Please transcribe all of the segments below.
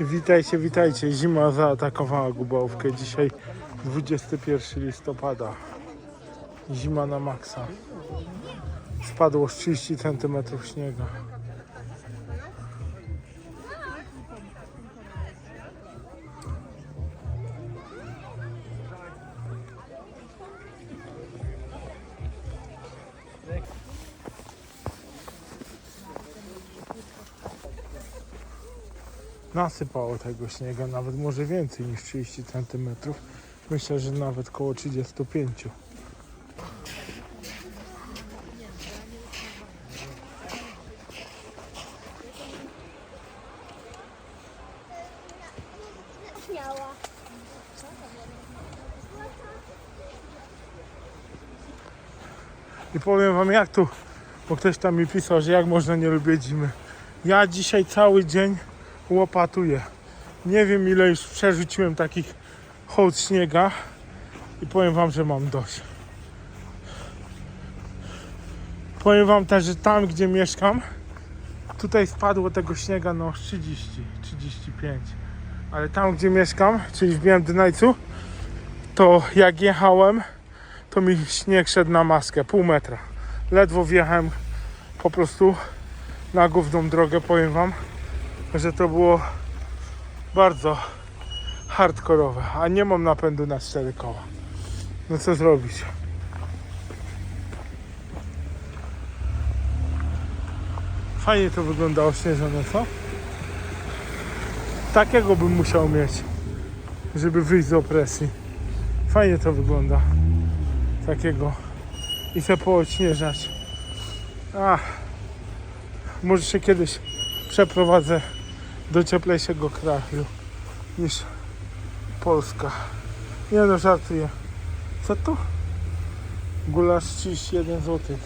Witajcie, witajcie. Zima zaatakowała Gubałówkę. Dzisiaj 21 listopada. Zima na maksa. Spadło z 30 cm śniegu. Nasypało tego śniegu, nawet może więcej niż 30 cm. Myślę, że nawet koło 35. Miała. I powiem wam jak tu, bo ktoś tam mi pisał, że jak można nie lubić zimy. Ja dzisiaj cały dzień łopatuję. Nie wiem ile już przerzuciłem takich hołd śniega i powiem wam, że mam dość. Powiem wam też, że tam gdzie mieszkam, tutaj spadło tego śniega no 30, 35. Ale tam gdzie mieszkam, czyli w Białym Dynajcu, to jak jechałem, to mi śnieg szedł na maskę, pół metra. Ledwo wjechałem po prostu na główną drogę, powiem wam, że to było bardzo hardkorowe, a nie mam napędu na cztery koła. No co zrobić? Fajnie to wyglądało śnieżone, co? Takiego bym musiał mieć, żeby wyjść z opresji. Fajnie to wygląda takiego i se poodśnieżać. Ach, może się kiedyś przeprowadzę do cieplejszego kraju niż Polska. Nie no, żartuję. Co to? Gulasz 31 zł.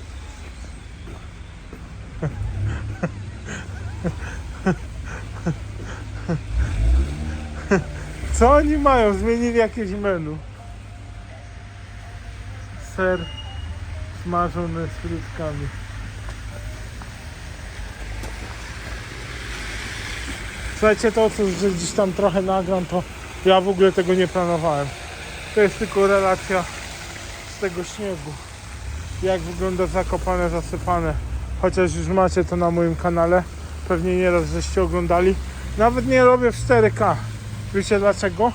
Co oni mają? Zmienili jakieś menu ser smażony z frytkami. Słuchajcie, to co że gdzieś tam trochę nagram, to ja w ogóle tego nie planowałem. To jest tylko relacja z tego śniegu. Jak wygląda zakopane, zasypane. Chociaż już macie to na moim kanale. Pewnie nieraz żeście oglądali. Nawet nie robię w 4K. Wiecie dlaczego?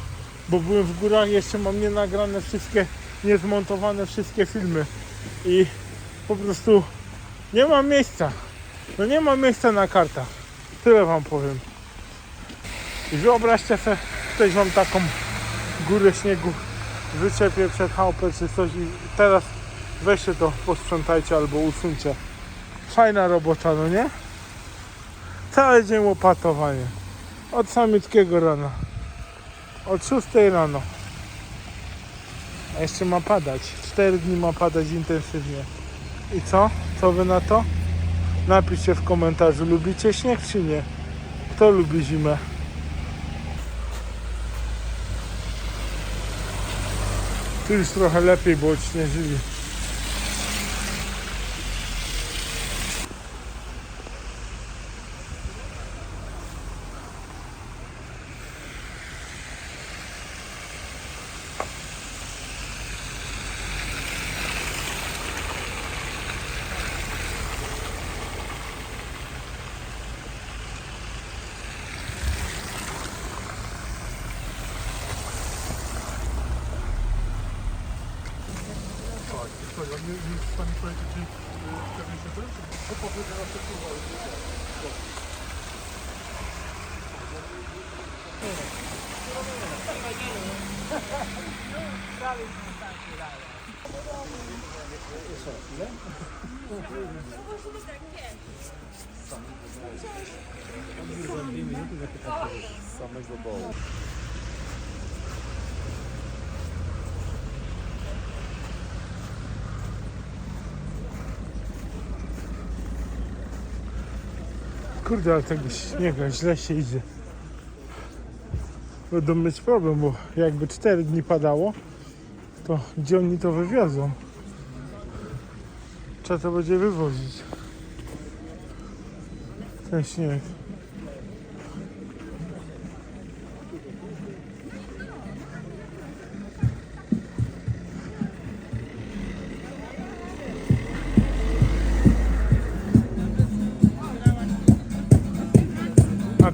Bo byłem w górach, jeszcze mam nie nagrane wszystkie niezmontowane wszystkie filmy i po prostu nie ma miejsca. No nie ma miejsca na kartach. Tyle wam powiem. I wyobraźcie sobie, ktoś wam taką górę śniegu wyczepie przed chałupę czy coś i teraz weźcie to, posprzątajcie albo usuńcie. Fajna robota, no nie? Cały dzień łopatowanie. Od samitkiego rana. Od 6 rano. A jeszcze ma padać. 4 dni ma padać intensywnie. I co? Co wy na to? Napiszcie w komentarzu, lubicie śnieg czy nie? Kto lubi zimę? Tu już trochę lepiej, bo odśnieżyli. historia. Nie, nie pani powie, gdzie pewnie się kończy. To powiedziała, że kurwa jest Samego dołu. Kurde, ale tego śniega źle się idzie. Będą mieć problem, bo jakby 4 dni padało, to gdzie oni to wywiozą? Trzeba to będzie wywozić. Ten śnieg.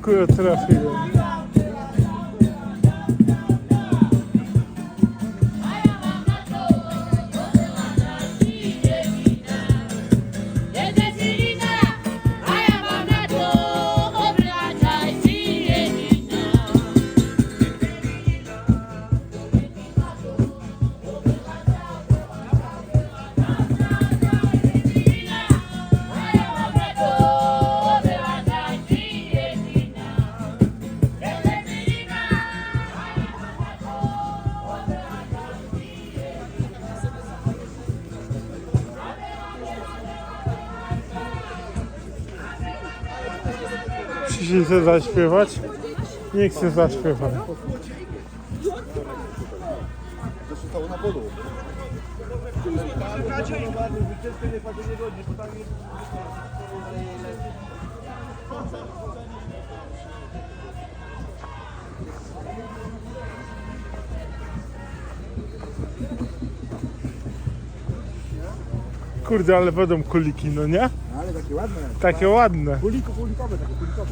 akıyor trafiği. Przyszli chce zaśpiewać? Nie chcę zaśpiewać. Zostało na polu. Kurde, ale będą kuliki, no nie? Takie ładne. Takie ładne. Kuliko, kulikowe, takie kulikowe.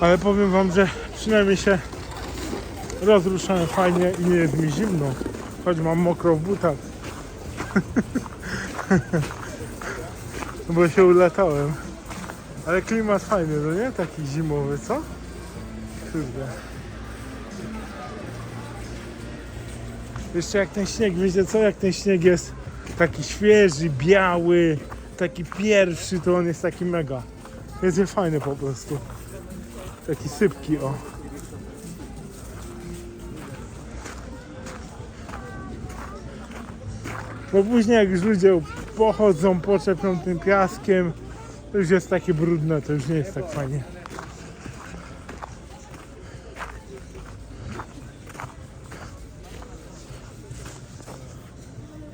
Ale powiem wam, że przynajmniej się rozruszałem fajnie i nie jest mi zimno. Choć mam mokro w butach. Bo się ulatałem. Ale klimat fajny, no nie? Taki zimowy, co? Kurde. Jeszcze jak ten śnieg, wiecie co? Jak ten śnieg jest taki świeży, biały, taki pierwszy, to on jest taki mega. Jest fajny po prostu. Taki sypki, o. Bo później jak już ludzie pochodzą, poczepią tym piaskiem, to już jest takie brudne, to już nie jest tak fajnie.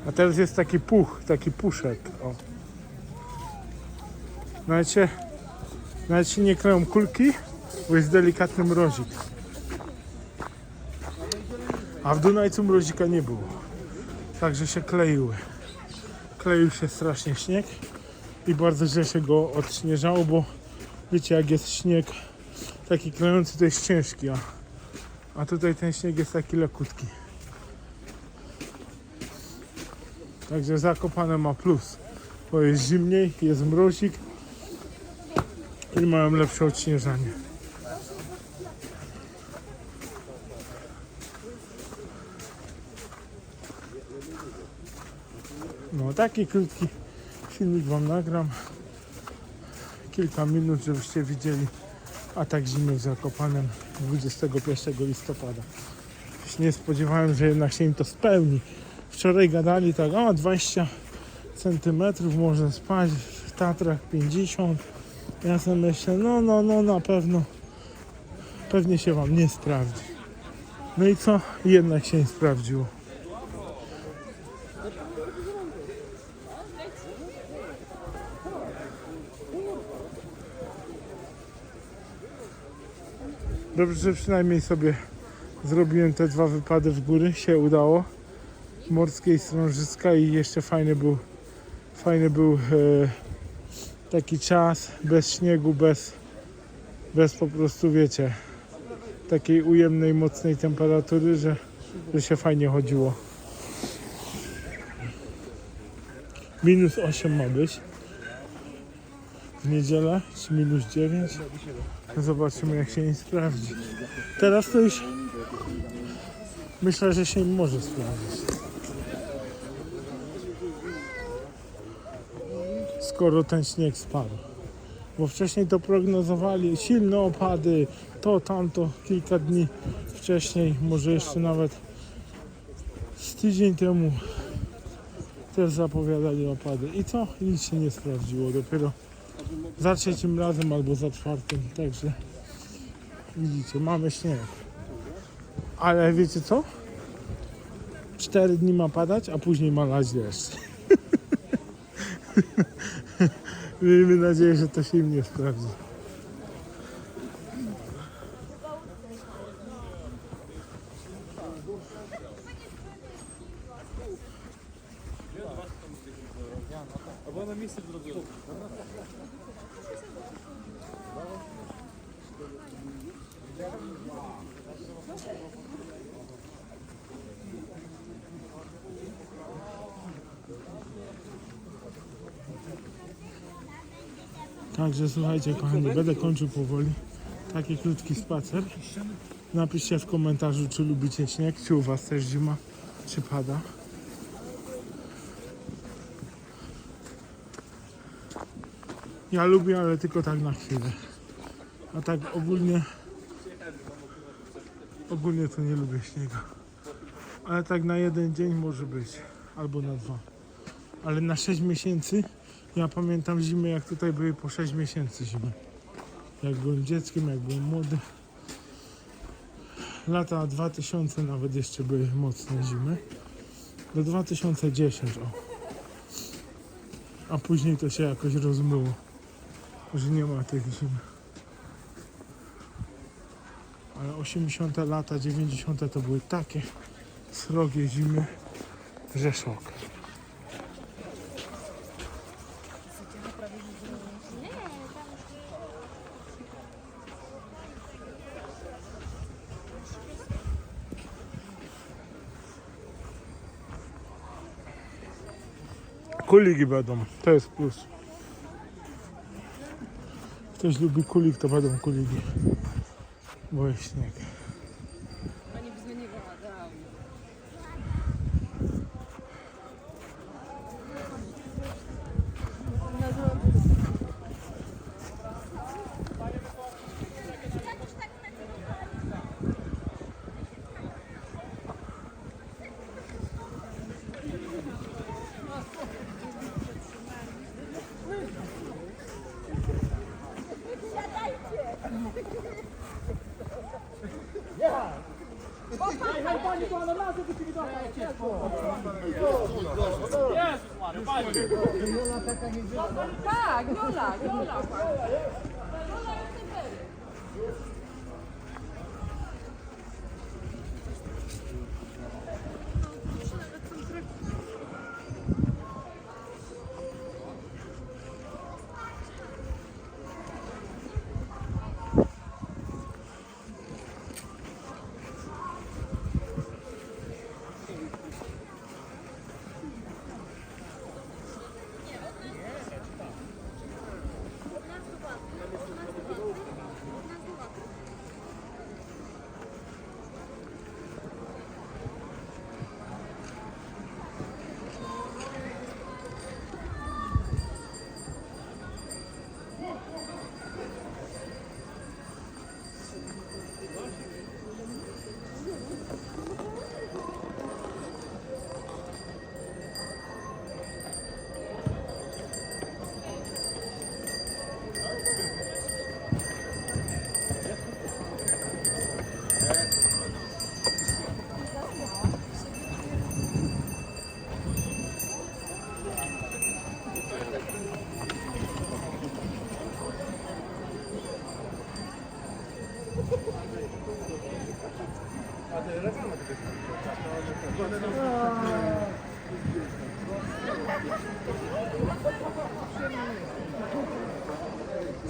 A teraz jest taki puch, taki puszek, o. Nawet się, nawet się nie kleją kulki, bo jest delikatny mrozik. A w Dunajcu mrozika nie było. Także się kleiły. Kleił się strasznie śnieg i bardzo źle się go odśnieżało, bo wiecie jak jest śnieg taki klejący to jest ciężki, a, a tutaj ten śnieg jest taki lekutki. Także Zakopane ma plus, bo jest zimniej, jest mrozik i mają lepsze odśnieżanie. No taki krótki filmik wam nagram. Kilka minut, żebyście widzieli atak zimy w Zakopanem 21 listopada. Nie spodziewałem, że jednak się im to spełni. Wczoraj gadali tak, o 20 centymetrów może spać, w Tatrach 50. Ja sobie myślę, no, no, no, na pewno, pewnie się wam nie sprawdzi. No i co? Jednak się nie sprawdziło. Dobrze, że przynajmniej sobie zrobiłem te dwa wypady w góry, się udało. Morskiej Strążyska i jeszcze fajny był, fajny był e, taki czas, bez śniegu, bez, bez po prostu, wiecie, takiej ujemnej, mocnej temperatury, że, że się fajnie chodziło. Minus 8 ma być. W niedzielę, czy minus 9. Zobaczymy jak się nie sprawdzi. Teraz to już myślę, że się może sprawdzić. Skoro ten śnieg spadł. Bo wcześniej to prognozowali silne opady, to, tamto, kilka dni wcześniej, może jeszcze nawet z tydzień temu też zapowiadali opady. I co? Nic się nie sprawdziło. Dopiero za trzecim razem albo za czwartym. Także widzicie, mamy śnieg. Ale wiecie co? Cztery dni ma padać, a później ma lać deszcz. Miejmy nadzieję, że to się im nie sprawdzi. Także słuchajcie kochani, będę kończył powoli. Taki krótki spacer. Napiszcie w komentarzu, czy lubicie śnieg, czy u was też zima, czy pada. Ja lubię, ale tylko tak na chwilę. A tak ogólnie ogólnie to nie lubię śniegu. Ale tak na jeden dzień może być. Albo na dwa. Ale na 6 miesięcy ja pamiętam zimy jak tutaj były po 6 miesięcy zimy. Jak byłem dzieckiem, jak byłem młody. Lata 2000 nawet jeszcze były mocne zimy. Do 2010 o. A później to się jakoś rozmyło. Że nie ma tych zim. Ale 80 lata, 90 to były takie srogie zimy, że szok. Kuligi będą, to jest plus. Ktoś lubi kulig, to będą kuligi. Bo jest śnieg. Так, ну Йола, Йола. Ну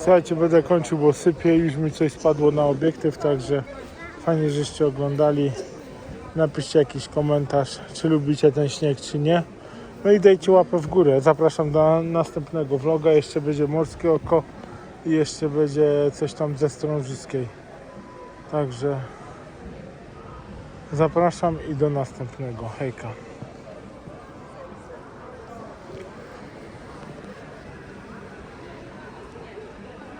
Słuchajcie, będę kończył, bo sypie już mi coś spadło na obiektyw, także fajnie, żeście oglądali. Napiszcie jakiś komentarz, czy lubicie ten śnieg, czy nie. No i dajcie łapę w górę. Zapraszam do następnego vloga. Jeszcze będzie morskie oko i jeszcze będzie coś tam ze Strążyskiej. Także zapraszam i do następnego. Hejka.